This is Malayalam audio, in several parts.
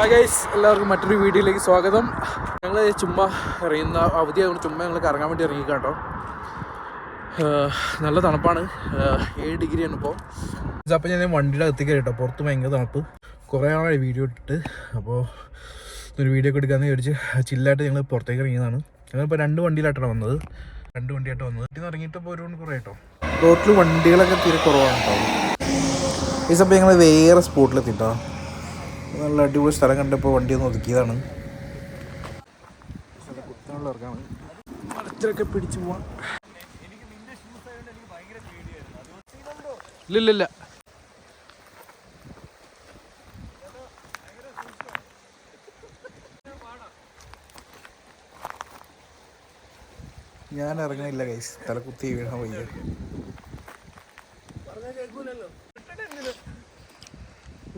ഹായ് ഗൈസ് എല്ലാവർക്കും മറ്റൊരു വീഡിയോയിലേക്ക് സ്വാഗതം. ഞങ്ങൾ ചുമ്മാ ഇറങ്ങുന്ന അവധി ആയതുകൊണ്ട് ചുമ്മാ ഞങ്ങൾ കറങ്ങാൻ വേണ്ടി ഇറങ്ങി കേട്ടോ. നല്ല തണുപ്പാണ്. ഏഴ് ഡിഗ്രിയാണ് ഇപ്പോൾ അപ്പോൾ ഞാൻ വണ്ടിയുടെ അകത്തേക്ക് കേട്ടോ പുറത്ത് ഭയങ്കര തണുപ്പ്. കുറേ ആളെ വീഡിയോ ഇട്ടിട്ട് അപ്പോൾ ഒരു വീഡിയോ ഒക്കെ എടുക്കാമെന്ന് വിചാരിച്ച് ചില്ലായിട്ട് ഞങ്ങൾ പുറത്തേക്ക് ഇറങ്ങിയതാണ്. ഞങ്ങളിപ്പോൾ രണ്ട് വണ്ടിയിലായിട്ടാണ് വന്നത്. രണ്ട് വണ്ടിയായിട്ട് വന്നത്. വീട്ടിൽ നിന്ന് ഇറങ്ങിയിട്ട് ഇപ്പോൾ ഒരു മണിക്കൂർ കേട്ടോ റോട്ടിൽ വണ്ടികളൊക്കെ തീരെ കുറവാണ് കേട്ടോ. ഈ സമയം ഞങ്ങൾ വേറെ സ്പോട്ടിലെത്തിട്ടോ നല്ല അടിപൊളി സ്ഥലം കണ്ടപ്പോൾ വണ്ടി ഒന്ന് ഒതുക്കിയതാണ്. കുത്താനുള്ള ഇറക്കാണ് മരത്തിലൊക്കെ പിടിച്ചു പോവാം. ഇല്ലില്ല ഞാൻ ഇറങ്ങണില്ല കൈസ് തലക്കുത്തി വീണ വയ്യ.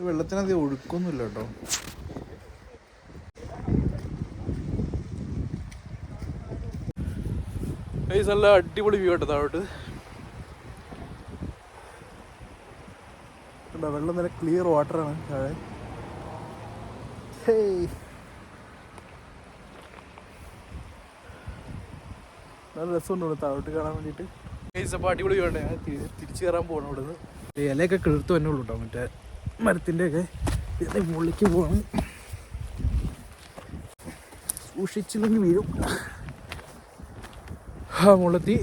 വെള്ളത്തിനധികം ഒഴുക്കൊന്നുമില്ല കേട്ടോ. നല്ല അടിപൊളി വ്യൂ കേട്ടോ താഴോട്ട് കണ്ടോ, വെള്ളം നല്ല ക്ലിയർ വാട്ടറാണ് താഴെ. നല്ല രസമുണ്ട് ഇവിടെ താഴോട്ട് കാണാൻ വേണ്ടിട്ട് അപ്പോൾ അടിപൊളി വ്യൂ തിരിച്ചു കയറാൻ പോകണം ഇവിടെ നിന്ന് ഇലയൊക്കെ കിളിർത്ത് തന്നെ ഉള്ളൂ കേട്ടോ മറ്റേ. മരത്തിന്റെ ഒക്കെ ഇതിന്റെ മുകളിലേക്ക് പോകണം. സൂക്ഷിച്ചില്ലെങ്കിൽ വീഴും. ആ മുളത്തി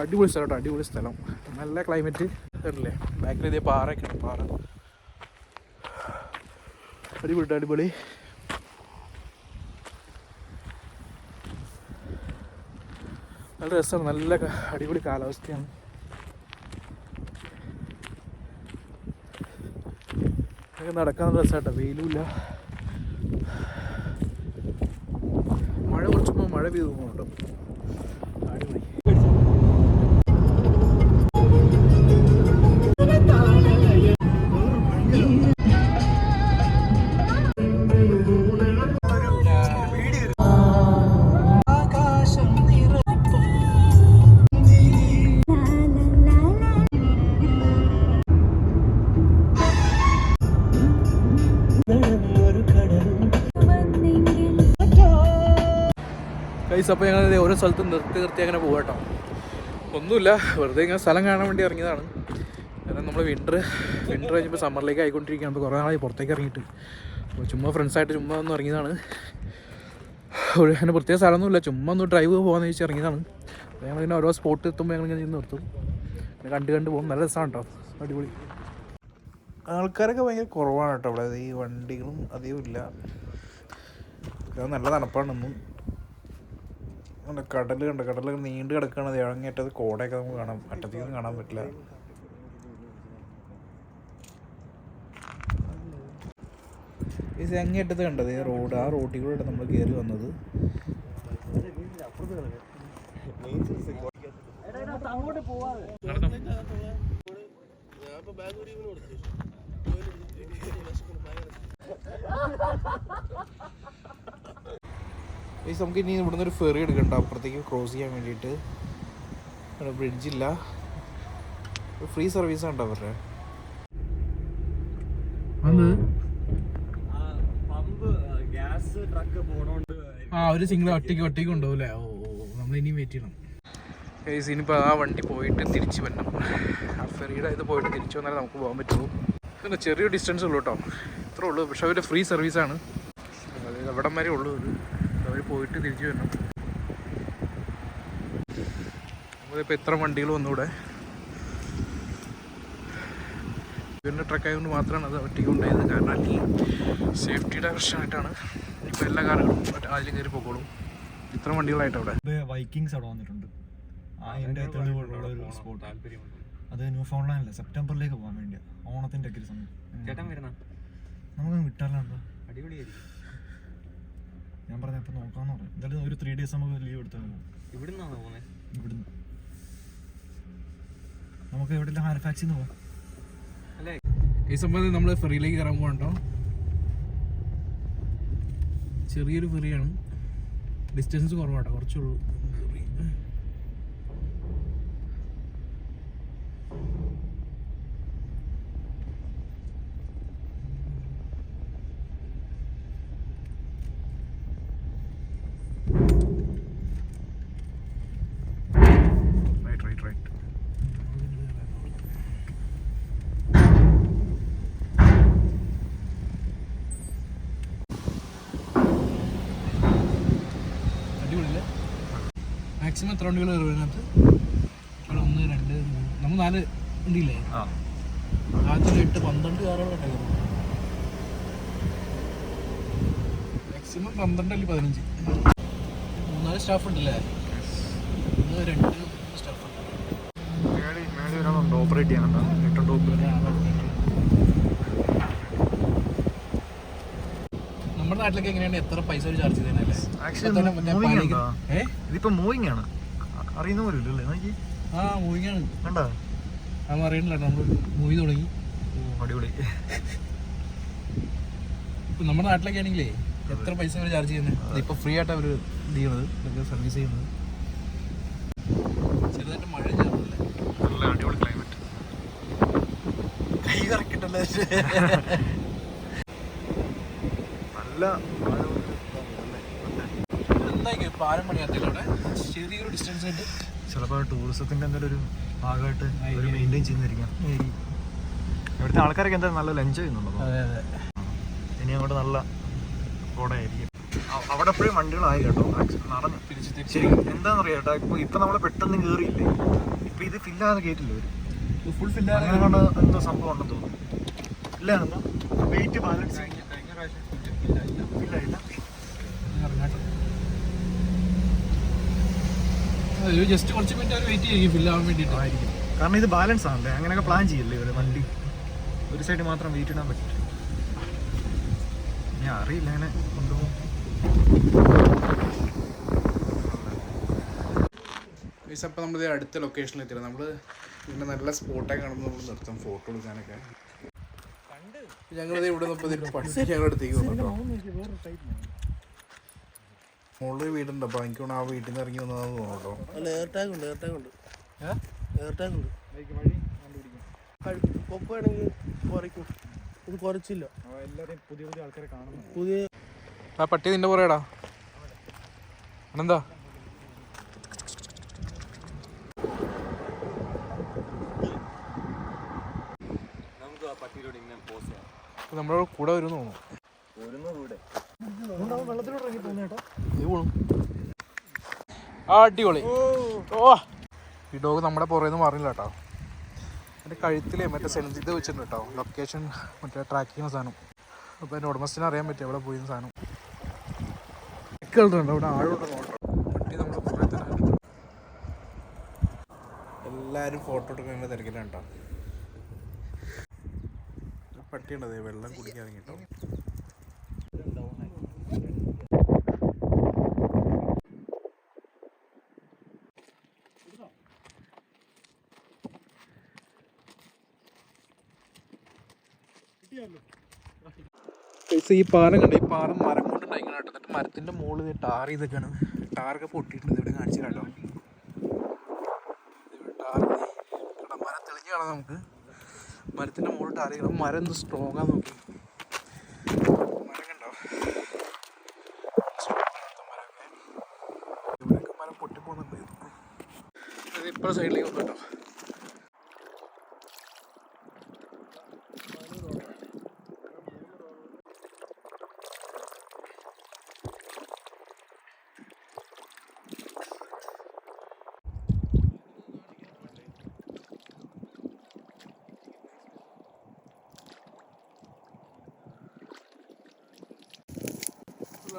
അടിപൊളി സ്ഥലം അടിപൊളി സ്ഥലം. നല്ല ക്ലൈമറ്റ് അല്ലേ ബാക്കിൽ ഇതേ പാറയൊക്കെ പാറ. അടിപൊളി അടിപൊളി. നല്ല രസമാണ് നല്ല അടിപൊളി കാലാവസ്ഥയാണ്. ഇതൊക്കെ നടക്കാൻ രസമാട്ടോ വെയിലുമില്ല. മഴ കുറച്ചുമ്പോൾ മഴ പെയ്തു പോകുന്നുണ്ടോ കൈസ് അപ്പോൾ ഞങ്ങൾ ഓരോ സ്ഥലത്ത് നിർത്തി നിർത്തി അങ്ങനെ പോകട്ടോ കേട്ടോ ഒന്നുമില്ല വെറുതെ ഇങ്ങനെ സ്ഥലം കാണാൻ വേണ്ടി ഇറങ്ങിയതാണ്. കാരണം നമ്മൾ വിന്റർ വിന്റർ കഴിഞ്ഞപ്പോൾ സമ്മറിലേക്ക് ആയിക്കൊണ്ടിരിക്കുകയാണ്. അപ്പോൾ കുറേ നാളായി പുറത്തേക്ക് ഇറങ്ങിയിട്ട്. അപ്പോൾ ചുമ്മാ ഫ്രണ്ട്സായിട്ട് ചുമ്മാ ഒന്ന് ഇറങ്ങിയതാണ്. ഒരു അങ്ങനെ പ്രത്യേക സ്ഥലമൊന്നുമില്ല. ചുമ്മാ ഒന്ന് ഡ്രൈവ് പോകാമെന്ന് ചോദിച്ച് ഇറങ്ങിയതാണ്. അപ്പോൾ ഞങ്ങളിങ്ങനെ ഓരോ സ്പോട്ട് എത്തുമ്പോൾ ഞങ്ങൾ ഇങ്ങനെ നിന്ന് നിർത്തും. പിന്നെ കണ്ട് കണ്ട് പോകും. നല്ല രസമാണ് കേട്ടോ അടിപൊളി. ആൾക്കാരൊക്കെ ഭയങ്കര കുറവാണ് കേട്ടോ അവിടെ ഈ വണ്ടികളും അധികം ഇല്ല. നല്ല തണുപ്പാണെന്നും കണ്ട കടൽ കണ്ട കടൽ നീണ്ടു കിടക്കുകയാണ് അത് ഇഴങ്ങേറ്റത് കോടയൊക്കെ നമുക്ക് കാണാം. അറ്റത്തേക്കൊന്നും കാണാൻ പറ്റില്ല. ഇത് അങ്ങേറ്റത്ത് കണ്ടത് ഈ റോഡ്. ആ റോട്ടിൽ കൂടെ നമ്മൾ കയറി വന്നത്. ഈ നമുക്ക് ഇനി ഇവിടുന്ന് ഒരു ഫെറി എടുക്കണ്ട. അപ്പുറത്തേക്ക് ക്രോസ് ചെയ്യാൻ വേണ്ടിയിട്ട്. ഇവിടെ ബ്രിഡ്ജില്ല ഫ്രീ സർവീസ് ഉണ്ടോ അവരുടെ? ഗ്യാസ് ട്രക്ക് പോണോണ്ട് ആ ഒരു സിംഗിൾ ഒറ്റയ്ക്ക് ഒറ്റയ്ക്ക് ഉണ്ടാവില്ലേ ഓ നമ്മൾ ഇനിയും വെയിറ്റ് ചെയ്യണം. ഏസ് ഇനിയിപ്പോൾ ആ വണ്ടി പോയിട്ട് തിരിച്ച് വരണം. ആ ഫെറിയുടെ ഇത് പോയിട്ട് തിരിച്ചു വന്നാലേ നമുക്ക് പോകാൻ പറ്റുള്ളൂ പിന്നെ ചെറിയ ഡിസ്റ്റൻസ് ഉള്ളൂ കേട്ടോ. ഇത്രേ ഉള്ളൂ. പക്ഷെ അവർ ഫ്രീ സർവീസാണ് അതായത് എവിടം വരെ ഉള്ളൂ അവർ പോയിട്ട് തിരിച്ചു വരണം. നമ്മളിപ്പോൾ എത്ര വണ്ടികൾ വന്നൂടെ? ഇവരുടെ ട്രക്കായതുകൊണ്ട് മാത്രമാണ് അത് ഒറ്റയ്ക്ക് ഉണ്ടായത് കാരണം അല്ലെങ്കിൽ സേഫ്റ്റിയുടെ പ്രശ്നമായിട്ടാണ് ഇപ്പോൾ എല്ലാ കാറുകളും അതിൽ കയറി പോക്കോളും. ഇത്ര വണ്ടികളായിട്ട് അവിടെ. വൈക്കിങ്സ് അവിടെ വന്നിട്ടുണ്ട്. അതിന്റെ തെളിവുള്ള ഒരു സ്പോട്ട് അത് ന്യൂ ഫോൺലാൻഡില്ല സെപ്റ്റംബറിലേക്ക് പോകാൻ വേണ്ടിയാണ് ഓണത്തിന്റെ ഒക്കെ ഒരു സമയം. ചേട്ടൻ വരുന്ന? നമുക്ക് വിട്ടാലോ എന്താ? അടിപൊളിയായിരിക്കും. ഞാൻ പറഞ്ഞ ഇപ്പൊ നോക്കാന്ന് പറഞ്ഞു. എന്തായാലും ഒരു ത്രീ ഡേയ്സ് നമുക്ക് ലീവ് എടുത്താൽ പോകും ഇവിടുന്നാണോ പോകുന്നത് ഇവിടുന്ന്. നമുക്ക് എവിടെ ഹാലിഫാക്സിൽ നിന്ന് പോവാം. അല്ലേ? ഈ സംബന്ധം നമ്മൾ ഫെറിയിലേക്ക് കയറാൻ പോകണ്ടോ ചെറിയൊരു ഫെറിയാണ് ഡിസ്റ്റൻസ് കുറവാട്ടോ കുറച്ചുള്ളൂ. മാക്സിമം എത്ര വണ്ടികൾ കയറും അതിനകത്ത്? ഇവിടെ ഒന്ന് രണ്ട് മൂന്ന്. നമ്മൾ നാല് വണ്ടിയില്ലേ? ആ. ആദ്യത്തെ എട്ട് പന്ത്രണ്ട് കാറുകളൊക്കെ ഉണ്ടായിരുന്നു മാക്സിമം പന്ത്രണ്ട് അല്ലെങ്കിൽ പതിനഞ്ച്? മൂന്നാൽ സ്റ്റാഫ് ഉണ്ടല്ലേ? ഒന്ന് രണ്ട് സ്റ്റാഫ് ഉണ്ട്. ഓപ്പറേറ്റ് ചെയ്യാനുണ്ടോ ഓപ്പറേറ്റ് ചെയ്യാനുണ്ടോ. ഏറ്റവും നമ്മുടെ നാട്ടിലൊക്കെ എങ്ങനെയാണ്? എത്ര പൈസ ഒരു ചാർജ്? ഏ? ഇതിപ്പോ മൂവിങ് ആണ്. അറിയുന്ന പോലും ഇല്ലല്ലേ? നോക്കി. ആ മൂവിങ്ങാണ് കണ്ടോ അതൊന്നും അറിയണില്ല. നമ്മൾ മൂവി തുടങ്ങി. അടിപൊളി. ഇപ്പൊ നമ്മുടെ നാട്ടിലൊക്കെ ആണെങ്കിലേ എത്ര പൈസ അവർ ചാർജ് ചെയ്യുന്നത് ഇപ്പൊ ഫ്രീ ആയിട്ട് അവർ ഇത് ചെയ്യണത് ഇതൊക്കെ സർവീസ് ചെയ്യുന്നത്. ചെറുതായിട്ട് മഴ ചേർന്നല്ലേ നല്ല അടിപൊളി ക്ലൈമറ്റ് കൈ കറക്കിട്ടല്ലേ? അവിടെ ചെറിയൊരു ഡിസ്റ്റൻസ് ഉണ്ട് ചിലപ്പോൾ ടൂറിസത്തിന്റെ എന്തെങ്കിലും ഒരു ഭാഗമായിട്ട് അവർ. മെയിന്റെയിൻ ചെയ്യുന്നതായിരിക്കാം. ഇവിടുത്തെ ആൾക്കാരൊക്കെ എന്തായാലും നല്ല ലഞ്ച് ചെയ്യുന്നുണ്ടോ അതെ അതെ. ഇനി അങ്ങോട്ട് നല്ല കോടയായിരിക്കും. അ- അവിടെ എപ്പോഴും വണ്ടികളായി കേട്ടോ. നടന്ന് നടന്നു. തിരിച്ച് തിരിച്ച് ശരി എന്താണെന്ന് അറിയാം കേട്ടോ ഇപ്പൊ ഇപ്പൊ നമ്മൾ പെട്ടെന്ന് കേറിയില്ലേ? ഇപ്പൊ ഇത് ഫില്ലാതെ കേട്ടില്ല ഒരു ഫുൾ ഫില്ലാതെ എന്തോ സംഭവം ഉണ്ടെന്ന് തോന്നുന്നു. ഇല്ല വെയിറ്റ് ബാലൻസ് ഫില്ലായില്ല ജസ്റ്റ് കുറച്ച് മിനിറ്റ് അവർ വെയിറ്റ് ചെയ്യും ഫില്ല് ആവാൻ വേണ്ടിയിട്ട്. ആയിരിക്കും. കാരണം ഇത് ബാലൻസ് ആണല്ലേ അങ്ങനെയൊക്കെ പ്ലാൻ ചെയ്യല്ലേ ഒരു വണ്ടി. ഒരു സൈഡ് മാത്രം വെയിറ്റ് ഇടാൻ പറ്റും. ഞാൻ അറിയില്ല അങ്ങനെ കൊണ്ടുപോകും. അപ്പോൾ നമ്മൾ അടുത്ത ലൊക്കേഷനിൽ എത്തിയത്. നമ്മൾ പിന്നെ നല്ല സ്പോട്ടൊക്കെ കാണുമ്പോൾ നമ്മൾ നിർത്തും ഫോട്ടോ എടുക്കാനൊക്കെ. ഞങ്ങളിത് ഇവിടെ നിന്ന് പഠിച്ച് ഞങ്ങളുടെ അടുത്തേക്ക് വന്നു മുകളിൽ വീടുണ്ട്. അപ്പോൾ എനിക്ക് ആ വീട്ടിൽ നിന്ന് ഇറങ്ങി വന്നതാന്ന് തോന്നുന്നു കേട്ടോ. അല്ല എയർ ടാഗ് ഉണ്ട് എയർ ടാഗ് ഉണ്ട്. എയർ ടാഗ് ഉണ്ട്. കൊപ്പ് വേണമെങ്കിൽ കുറയ്ക്കും. ഇത് കുറച്ചില്ല. എല്ലാവരെയും പുതിയ പുതിയ ആൾക്കാരെ കാണുന്നു. പുതിയ ആ പട്ടി നിന്റെ പുറയടാ എന്താ നമ്മുടെ കൂടെ വരും തോന്നുന്നു. വെള്ളത്തിലോട്ട് ഇറങ്ങി അടിപൊളി. ഓ. ഈ ഡോഗ് നമ്മുടെ പുറേന്ന് മാറില്ല കേട്ടോ. എന്റെ കഴുത്തിലേ മറ്റേ സെൻസ് ഇത് വെച്ചിട്ടുണ്ട് കേട്ടോ. ലൊക്കേഷൻ മറ്റേ ട്രാക്ക് ചെയ്യുന്ന സാധനം. അപ്പോൾ എന്റെ ഉടമസ്ഥനെ അറിയാൻ പറ്റും എവിടെ പോയി സാധനം. എല്ലാരും അവിടെ പട്ടി നമ്മുടെ എല്ലാവരും ഫോട്ടോ എടുക്കുന്ന തിരക്കിലാണ് കേട്ടോ. പട്ടിയുണ്ടത് വെള്ളം കുടിക്കാൻ കേട്ടോ. ഈ പാലം കണ്ട? ഈ പാലം മരം കൊണ്ട് ഉണ്ടായിക്കണം കേട്ടോ എന്നിട്ട് മരത്തിന്റെ മുകളിൽ ടാർ ചെയ്തൊക്കെയാണ് ടാറൊക്കെ പൊട്ടിയിട്ടുണ്ട്. ഇവിടെ കാണിച്ചു കേട്ടോ. മരം തെളിഞ്ഞ് കാണാം നമുക്ക്. മരത്തിന്റെ മുകളിൽ ടാർ ചെയ്യണം. മരം എന്ത് സ്ട്രോങ് ആന്ന് നോക്കി. മരം കണ്ടോ. മരം പൊട്ടിപ്പോകുന്നുണ്ട്. ഇപ്പോഴും സൈഡിലേക്ക് വന്നു കേട്ടോ.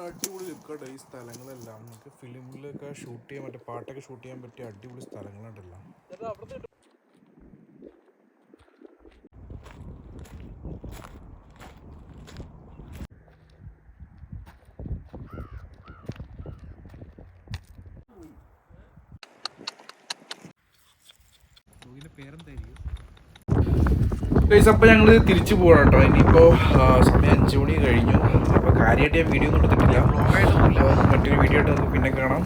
അടിപൊളി ലുക്കാട്ടോ ഈ സ്ഥലങ്ങളെല്ലാം. നമുക്ക് ഫിലിമിലൊക്കെ ഷൂട്ട് ചെയ്യാൻ പറ്റിയ പാട്ടൊക്കെ ഷൂട്ട് ചെയ്യാൻ പറ്റിയ അടിപൊളി സ്ഥലങ്ങളുണ്ടല്ലോ. അപ്പോൾ ഞങ്ങൾ തിരിച്ചു പോകണം കേട്ടോ ഇനിയിപ്പോൾ സമയം അഞ്ച് മണി കഴിഞ്ഞു. അപ്പോൾ കാര്യമായിട്ട് ഞാൻ വീഡിയോ ഒന്നും എടുത്തിട്ടില്ല. മറ്റൊരു വീഡിയോ ആയിട്ട് നമുക്ക് പിന്നെ കാണാം.